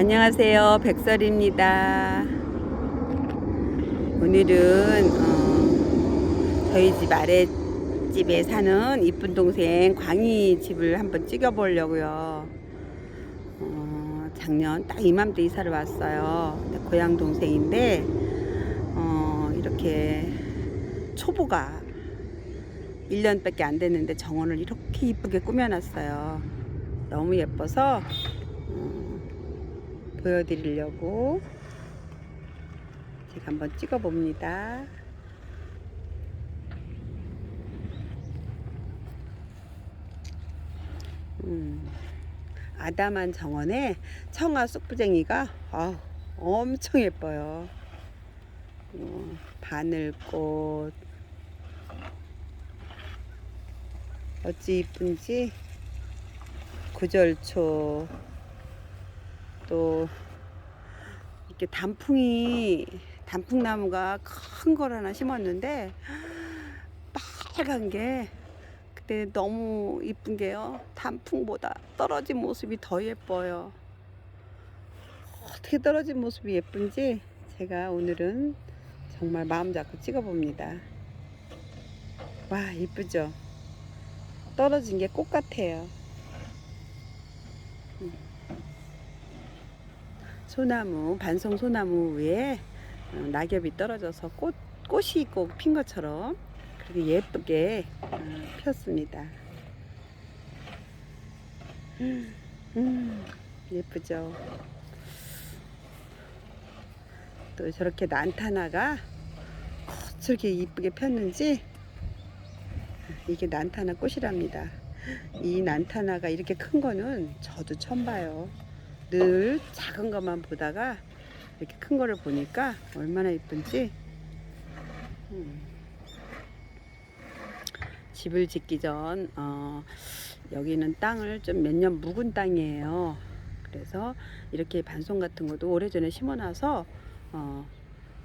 안녕하세요. 백설입니다. 오늘은 어, 저희 집 아랫집에 사는 이쁜 동생 광희 집을 한번 찍어보려고요. 어, 작년 딱 이맘때 이사를 왔어요. 고향 동생인데 어, 이렇게 초보가 1년밖에 안 됐는데 정원을 이렇게 이쁘게 꾸며놨어요. 너무 예뻐서 어, 보여드리려고 제가 한번 찍어봅니다. 음, 아담한 정원에 청아 쑥부쟁이가 아, 엄청 예뻐요. 어, 바늘꽃 어찌 이쁜지 구절초 또 이렇게 단풍이 단풍나무가 큰 걸 하나 심었는데 빨간 게 그때 너무 이쁜 게요. 단풍보다 떨어진 모습이 더 예뻐요. 어떻게 떨어진 모습이 예쁜지 제가 오늘은 정말 마음 잡고 찍어봅니다. 와 이쁘죠? 떨어진 게 꽃 같아요 소나무 반송 소나무 위에 어, 낙엽이 떨어져서 꽃 꽃이 꼭 핀 것처럼 그렇게 예쁘게 어, 폈습니다. 음, 예쁘죠. 또 저렇게 난타나가 저렇게 이쁘게 폈는지 이게 난타나 꽃이랍니다. 이 난타나가 이렇게 큰 거는 저도 처음 봐요. 늘 작은 것만 보다가 이렇게 큰 거를 보니까 얼마나 이쁜지 음. 집을 짓기 전 어, 여기는 땅을 좀 몇 년 묵은 땅이에요. 그래서 이렇게 반송 같은 것도 오래전에 심어놔서 어,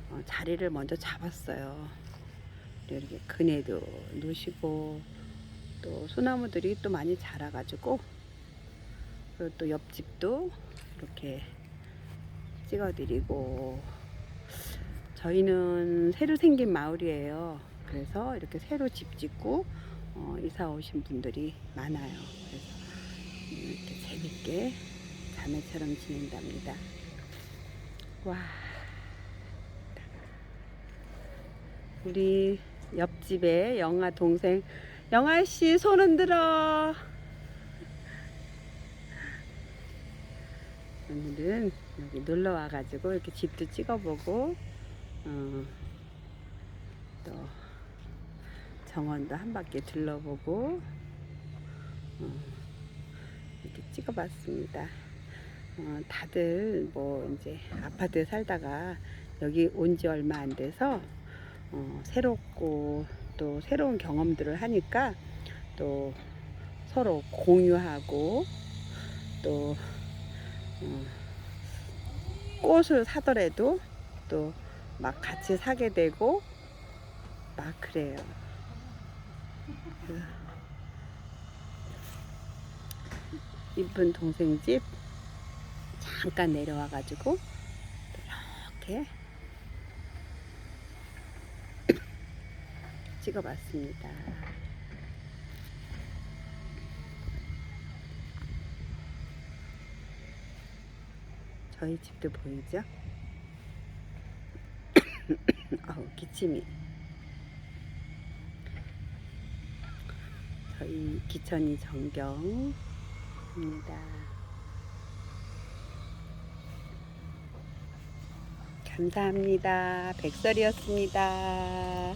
어, 자리를 먼저 잡았어요. 이렇게 그네도 놓으시고 또 소나무들이 또 많이 자라가지고 그리고 또 옆집도 이렇게 찍어드리고 저희는 새로 생긴 마을이에요. 그래서 이렇게 새로 집 짓고 어, 이사 오신 분들이 많아요. 그래서 이렇게 재밌게 자매처럼 지낸답니다. 와. 우리 옆집에 영아 동생 영아 씨 손 흔들어. 오늘은 여기 놀러 와가지고 이렇게 집도 찍어보고 어, 또 정원도 한 바퀴 둘러보고 어, 이렇게 찍어봤습니다. 어, 다들 뭐 이제 아파트에 살다가 여기 온 지 얼마 안 돼서 어, 새롭고 또 새로운 경험들을 하니까 또 서로 공유하고 또 어, 꽃을 사더라도 또 막 같이 사게 되고 막 그래요. 그 이쁜 동생 집 잠깐 내려와 가지고 이렇게 찍어봤습니다. 저희 집도 보이죠? 아우 기침이 저희 기천이 정경입니다. 감사합니다. 백설이었습니다.